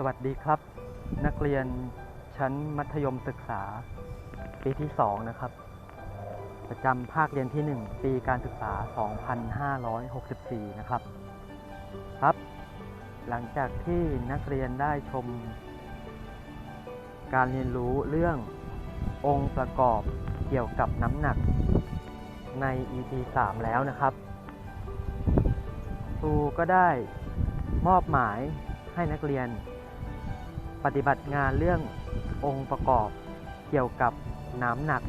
สวัสดีครับ นักเรียนชั้นมัธยมศึกษา ปีที่ 2 นะครับ ประจำภาคเรียนที่ 1 ปีการศึกษา 2564 นะครับ ครับ หลังจากที่นักเรียนได้ชม การเรียนรู้เรื่ององค์ประกอบเกี่ยวกับน้ำหนักใน EP 3 แล้วนะครับครูก็ได้มอบหมายให้นักเรียน ปฏิบัติงานเรื่ององค์ประกอบเกี่ยวกับน้ำหนัก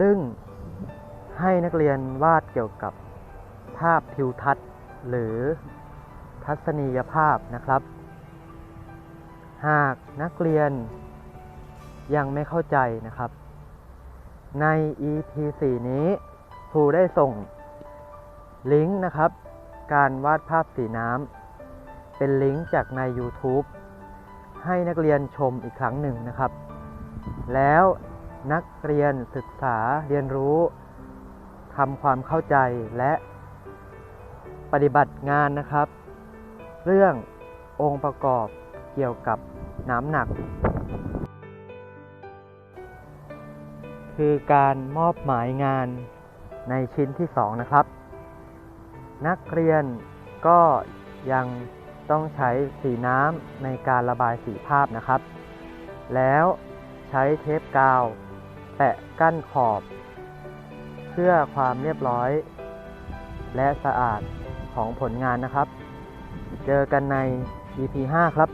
ซึ่งให้นักเรียนวาดเกี่ยวกับภาพทิวทัศน์ หรือทัศนียภาพนะครับ หากนักเรียนยังไม่เข้าใจนะครับ ใน EP 4 นี้ครูได้ส่งลิงก์นะครับ การวาดภาพสีน้ำ เป็นลิงก์จากใน YouTube ให้นักเรียนชมอีกครั้งหนึ่งนะครับ แล้วนักเรียนศึกษาเรียนรู้ทำความเข้าใจและปฏิบัติงานนะครับ เรื่ององค์ประกอบเกี่ยวกับน้ำหนัก คือการมอบหมายงานในชิ้นที่ 2 นะครับ นักเรียนก็ยัง ต้องใช้สีน้ำในการระบายสีภาพนะครับ แล้วใช้เทปกาว แปะกั้นขอบ เพื่อความเรียบร้อย และสะอาดของผลงานนะครับ เจอกันใน EP 5 ครับ